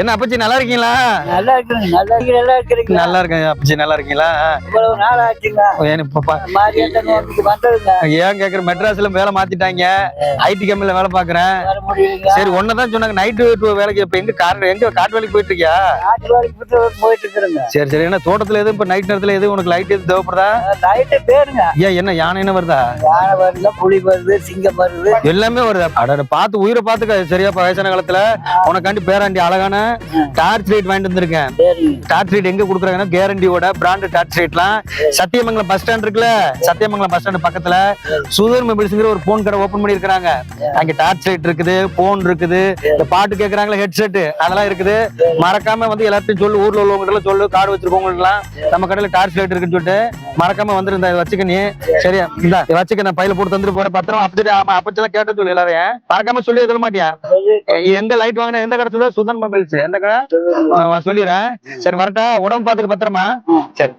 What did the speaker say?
என்ன அப்பச்சி நல்லா இருக்கீங்களா? நல்லா இருக்குங்க நல்லா இருக்கு நல்லா இருக்கிறீங்க நல்லா இருக்கேன் அப்பச்சி நல்லா இருக்கீங்களா? இவ்வளவு நாள் ஆச்சுங்க. ஏன் கேக்குற மெட்ராஸ்ல வேலை மாத்திட்டாங்க. ஐடி கம்பெனில வேலை பாக்குறேன். சரி ஒன்னதான் சொன்னாங்க நைட்டு வேலைக்கு இப்ப எங்க கார் எங்க காட்டு வேலைக்கு போயிட்டு இருக்கியா போயிட்டு இருக்கிறேங்க. சரி சரி என்ன தோட்டத்துல எதுவும் இப்ப நைட் நேரத்துல எதுவும் உனக்கு லைட் எதுவும் தேவைப்படுதா? நைட்டு பேருங்க ஏன் என்ன யானை என்ன வருதா? யானை வருது புலி வருது சிங்கம் வருது. எல்லாமே வருது. அட பார்த்து உயிரை பார்த்துக்க சரியா வயசான காலத்துல. உனக்காண்டி பேராண்டி அழகான டார்ச் லைட் வாங்கிட்டு வந்திருக்கேன். டார்ச் லைட் எங்க கொடுக்குறாங்கன்னா கேரண்டியோட பிராண்ட் டார்ச் லைட்லாம் சத்தியமங்கலம் பஸ் ஸ்டாண்ட் இருக்குல்ல சத்தியமங்கலம் பஸ் ஸ்டாண்ட் பக்கத்துல சுதர் மொபைல்ஸ்ங்கிற ஒரு போன் கடை ஓபன் பண்ணிருக்காங்க அங்க டார்ச் லைட் இருக்குது போன் இருக்குது. இந்த பாட்டு கேக்குறாங்களா ஹெட்செட் அதெல்லாம் இருக்குது. மறக்காம வந்து எல்லாத்தையும் சொல்லு ஊர்ல உள்ளவங்க சொல்லு கார்டு வச்சிருக்கவங்க எல்லாம் நம்ம கடையில டார்ச் லைட் இருக்குன்னு சொல்லிட்டு மறக்காம வந்துருந்தா இதை வச்சுக்க நீ. சரியா? இந்த வச்சுக்க நான் பையில போட்டு தந்துட்டு போறேன். பத்திரம் அப்படி ஆமா அப்பச்செல்லாம் கேட்டு சொல்லு எல்லாரையும். மறக்காம சொல்லி சொல்ல மாட்டியா எந்த லைட் வாங்கின எந்த கடை சொல்ல சுதன் மொபைல்ஸ். எந்த கடை சொல்லிடுறேன். சரி வரட்டா. உடம்பு பாத்துக்க பத்திரமா? சரி.